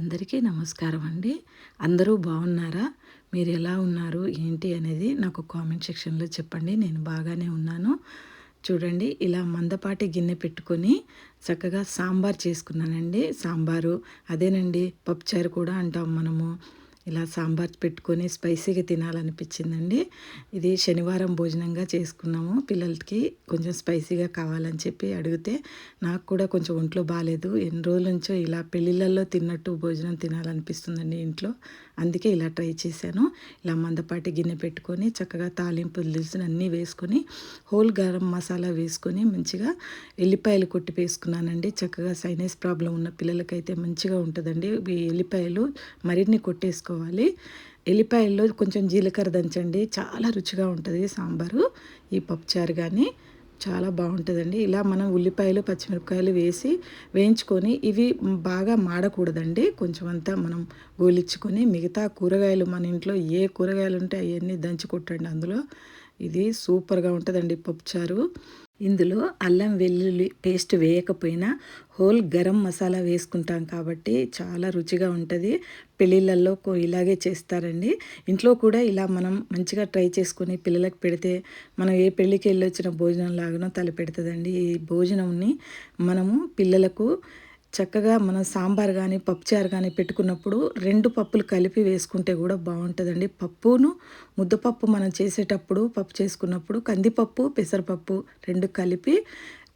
అందరికీ నమస్కారం అండి. అందరూ బాగున్నారా? మీరు ఎలా ఉన్నారు? ఏంటి అనేది నాకు కామెంట్ సెక్షన్లో చెప్పండి. నేను బాగానే ఉన్నాను. చూడండి ఇలా మందపాటి గిన్నె పెట్టుకొని చక్కగా సాంబార్ చేసుకున్నానండి. సాంబారు అదేనండి పప్పుచారు కూడా అంటాం మనము. ఇలా సాంబార్ పెట్టుకొని స్పైసీగా తినాలనిపించిందండి. ఇది శనివారం భోజనంగా చేసుకున్నాము. పిల్లలకి కొంచెం స్పైసీగా కావాలని చెప్పి అడిగితే నాకు కూడా కొంచెం ఒంట్లో బాగాలేదు ఎన్ని రోజుల నుంచో ఇలా పెళ్ళిళ్ళల్లో తిన్నట్టు భోజనం తినాలనిపిస్తుందండి ఇంట్లో. అందుకే ఇలా ట్రై చేశాను. ఇలా మందపాటి గిన్నె పెట్టుకొని చక్కగా తాలింపు దినుసులు అన్నీ వేసుకొని హోల్ గరం మసాలా వేసుకొని మంచిగా ఎల్లిపాయలు కొట్టి వేసుకున్నానండి. చక్కగా సైనస్ ప్రాబ్లం ఉన్న పిల్లలకైతే మంచిగా ఉంటుందండి. ఎల్లిపాయలు మరిన్ని చేసుకోవాలి ఎల్లిపాయల్లో కొంచెం జీలకర్ర దంచండి. చాలా రుచిగా ఉంటుంది సాంబారు. ఈ పప్పుచారు కానీ చాలా బాగుంటుందండి. ఇలా మనం ఉల్లిపాయలు పచ్చిమిరపకాయలు వేసి వేయించుకొని ఇవి బాగా మాడకూడదండి. కొంచెం అంతా మనం గోలిచ్చుకొని మిగతా కూరగాయలు మన ఇంట్లో ఏ కూరగాయలు ఉంటే అవన్నీ దంచి కొట్టండి అందులో. ఇది సూపర్గా ఉంటుందండి పప్పుచారు. ఇందులో అల్లం వెల్లుల్లి పేస్ట్ వేయకపోయినా హోల్ గరం మసాలా వేసుకుంటాం కాబట్టి చాలా రుచిగా ఉంటుంది. పెళ్ళిళ్ళల్లో ఇలాగే చేస్తారండి. ఇంట్లో కూడా ఇలా మనం మంచిగా ట్రై చేసుకొని పిల్లలకు పెడితే మనం ఏ పెళ్ళికి వెళ్ళి వచ్చిన భోజనం లాగానో తలపెడుతుందండి ఈ భోజనంని మనము పిల్లలకు చక్కగా మనం సాంబార్ కానీ పప్పుచారు కానీ పెట్టుకున్నప్పుడు రెండు పప్పులు కలిపి వేసుకుంటే కూడా బాగుంటుందండి. పప్పును ముద్దపప్పు మనం చేసేటప్పుడు పప్పు చేసుకున్నప్పుడు కందిపప్పు పెసరపప్పు రెండు కలిపి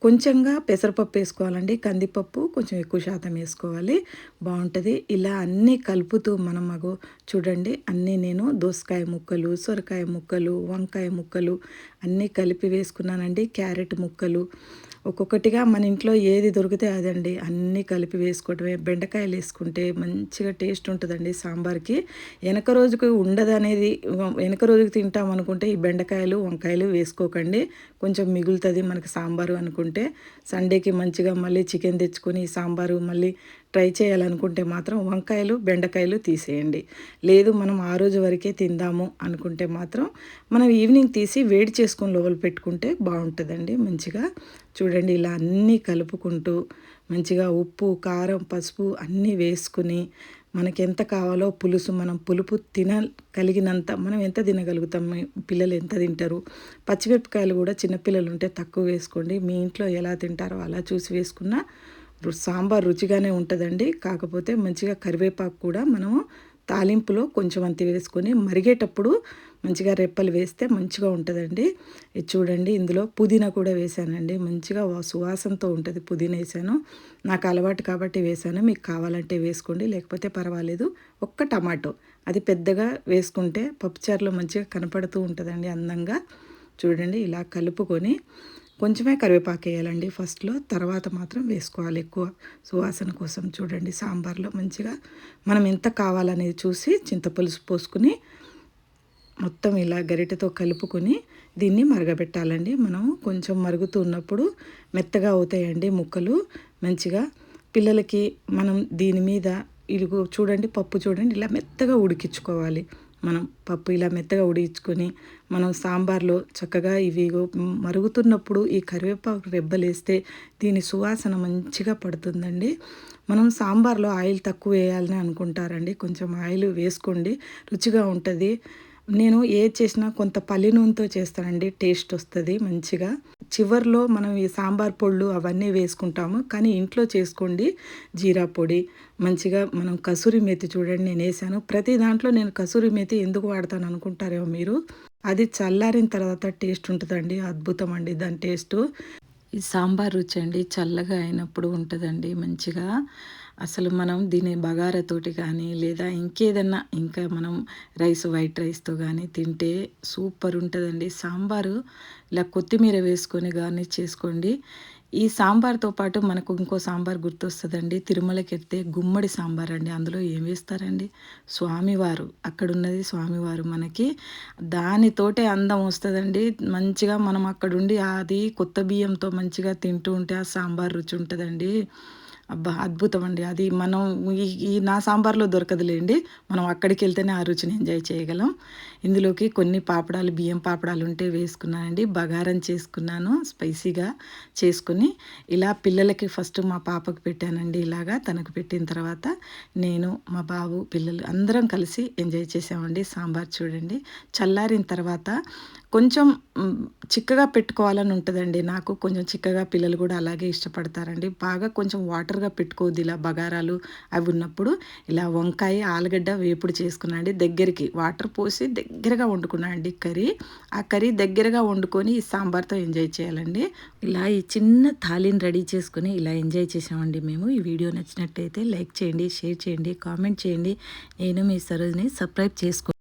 కొంచెంగా పెసరపప్పు వేసుకోవాలండి. కందిపప్పు కొంచెం ఎక్కువ శాతం వేసుకోవాలి. బాగుంటుంది. ఇలా అన్నీ కలుపుతూ మనం మగో చూడండి. అన్నీ నేను దోసకాయ ముక్కలు సొరకాయ ముక్కలు వంకాయ ముక్కలు అన్నీ కలిపి వేసుకున్నానండి. క్యారెట్ ముక్కలు. ఒక్కొక్కటిగా మన ఇంట్లో ఏది దొరికితే అదండి. అన్నీ కలిపి వేసుకోవటమే. బెండకాయలు వేసుకుంటే మంచిగా టేస్ట్ ఉంటుందండి సాంబార్కి. వెనక రోజుకి ఉండదనేది వెనక రోజుకి తింటాం అనుకుంటే ఈ బెండకాయలు వంకాయలు వేసుకోకండి. కొంచెం మిగులుతుంది మనకి సాంబారు అనుకుంటే. సండేకి మంచిగా మళ్ళీ చికెన్ తెచ్చుకొని సాంబారు మళ్ళీ ట్రై చేయాలనుకుంటే మాత్రం వంకాయలు బెండకాయలు తీసేయండి. లేదు మనం ఆ రోజు వరకే తిందాము అనుకుంటే మాత్రం మనం ఈవినింగ్ తీసి వేడి చేసుకొని లోపల పెట్టుకుంటే బాగుంటుందండి. మంచిగా చూడండి ఇలా అన్నీ కలుపుకుంటూ మంచిగా ఉప్పు కారం పసుపు అన్నీ వేసుకుని మనకి ఎంత కావాలో పులుసు మనం పులుపు తిన కలిగినంత మనం ఎంత తినగలుగుతాం? పిల్లలు ఎంత తింటారు? పచ్చిమిరపకాయలు కూడా చిన్నపిల్లలు ఉంటే తక్కువ వేసుకోండి. మీ ఇంట్లో ఎలా తింటారో అలా చూసి వేసుకున్న సాంబార్ రుచిగానే ఉంటుందండి. కాకపోతే మంచిగా కరివేపాకు కూడా మనము తాలింపులో కొంచెం అంత వేసుకొని మరిగేటప్పుడు మంచిగా రెప్పలు వేస్తే మంచిగా ఉంటుందండి. ఇది చూడండి ఇందులో పుదీనా కూడా వేసానండి. మంచిగా సువాసనతో ఉంటుంది పుదీనా వేసాను. నాకు అలవాటు కాబట్టి వేసాను. మీకు కావాలంటే వేసుకోండి లేకపోతే పర్వాలేదు. ఒక్క టమాటో. అది పెద్దగా వేసుకుంటే పప్పుచారులో మంచిగా కనపడుతూ ఉంటుందండి అందంగా. చూడండి ఇలా కలుపుకొని కొంచెమే కరివేపాకు వేయాలండి ఫస్ట్లో తర్వాత మాత్రం వేసుకోవాలి ఎక్కువ. సువాసన కోసం చూడండి సాంబార్లో మంచిగా మనం ఎంత కావాలనేది చూసి చింతపులుసు పోసుకుని మొత్తం ఇలా గరిటెతో కలుపుకొని దీన్ని మరగబెట్టాలండి. మనం కొంచెం మరుగుతూ ఉన్నప్పుడు మెత్తగా అవుతాయండి ముక్కలు. మంచిగా పిల్లలకి మనం దీని మీద ఇదిగో చూడండి పప్పు చూడండి ఇలా మెత్తగా ఉడికించుకోవాలి. మనం పప్పు ఇలా మెత్తగా ఉడికించుకొని మనం సాంబార్లో చక్కగా ఇవి మరుగుతున్నప్పుడు ఈ కరివేపాకు రెబ్బలేస్తే దీని సువాసన మంచిగా పడుతుందండి. మనం సాంబార్లో ఆయిల్ తక్కువ వేయాలని అనుకుంటారండి. కొంచెం ఆయిల్ వేసుకోండి. రుచిగా ఉంటుంది. నేను ఏ చేసినా కొంత పల్లి నూనెతో చేస్తానండి. టేస్ట్ వస్తుంది మంచిగా. చివర్లో మనం ఈ సాంబార్ పొళ్ళు అవన్నీ వేసుకుంటాము. కానీ ఇంట్లో చేసుకోండి జీరా పొడి. మంచిగా మనం కసూరి మెతి చూడండి నేను వేసాను. ప్రతి దాంట్లో నేను కసూరి మెతి ఎందుకు వాడతాను అనుకుంటారేమో మీరు? అది చల్లారిన తర్వాత టేస్ట్ ఉంటుందండి అద్భుతం అండి దాని టేస్ట్. ఈ సాంబార్ రుచి అండి చల్లగా అయినప్పుడు ఉంటుందండి మంచిగా. అసలు మనం దీని బగారాతోటి కానీ లేదా ఇంకేదన్నా ఇంకా మనం రైస్ వైట్ రైస్తో కానీ తింటే సూపర్ ఉంటుందండి. సాంబారు ఇలా కొత్తిమీర వేసుకొని గార్నిష్ చేసుకోండి. ఈ సాంబార్తో పాటు మనకు ఇంకో సాంబార్ గుర్తొస్తుందండి. తిరుమలకి వెళ్తే గుమ్మడి సాంబార్ అండి. అందులో ఏం వేస్తారండి? స్వామివారు. అక్కడ ఉన్నది స్వామివారు మనకి. దానితోటే అందం వస్తుందండి. మంచిగా మనం అక్కడుండి అది కొత్త బియ్యంతో మంచిగా తింటూ ఉంటే ఆ సాంబార్ రుచి ఉంటుందండి. అబ్బా అద్భుతం అండి. అది మనం ఈ ఈ నా సాంబార్లో దొరకదులేండి. మనం అక్కడికి వెళ్తేనే ఆ రుచిని ఎంజాయ్ చేయగలం. ఇందులోకి కొన్ని పాపడాలు బియ్యం పాపడాలు ఉంటే వేసుకున్నానండి. బగారం చేసుకున్నాను స్పైసీగా చేసుకుని. ఇలా పిల్లలకి ఫస్ట్ మా పాపకు పెట్టానండి ఇలాగా. తనకు పెట్టిన తర్వాత నేను మా బాబు పిల్లలు అందరం కలిసి ఎంజాయ్ చేసామండి సాంబార్ చూడండి. చల్లారిన తర్వాత కొంచెం చిక్కగా పెట్టుకోవాలని ఉంటుందండి. నాకు కొంచెం చిక్కగా పిల్లలు కూడా అలాగే ఇష్టపడతారండి. బాగా కొంచెం వాటర్గా పెట్టుకోవద్దు ఇలా బగారాలు అవి ఉన్నప్పుడు. ఇలా వంకాయ ఆలుగడ్డ వేపుడు చేసుకున్నాను అండి. దగ్గరికి వాటర్ పోసి దగ్గరగా వండుకున్నాను అండి కర్రీ. ఆ కర్రీ దగ్గరగా వండుకొని ఈ సాంబార్తో ఎంజాయ్ చేయాలండి. ఇలా ఈ చిన్న థాలీని రెడీ చేసుకుని ఇలా ఎంజాయ్ చేసామండి మేము. ఈ వీడియో నచ్చినట్టయితే లైక్ చేయండి షేర్ చేయండి కామెంట్ చేయండి. నేను మీ సరోజ్ని సబ్స్క్రైబ్ చేసుకో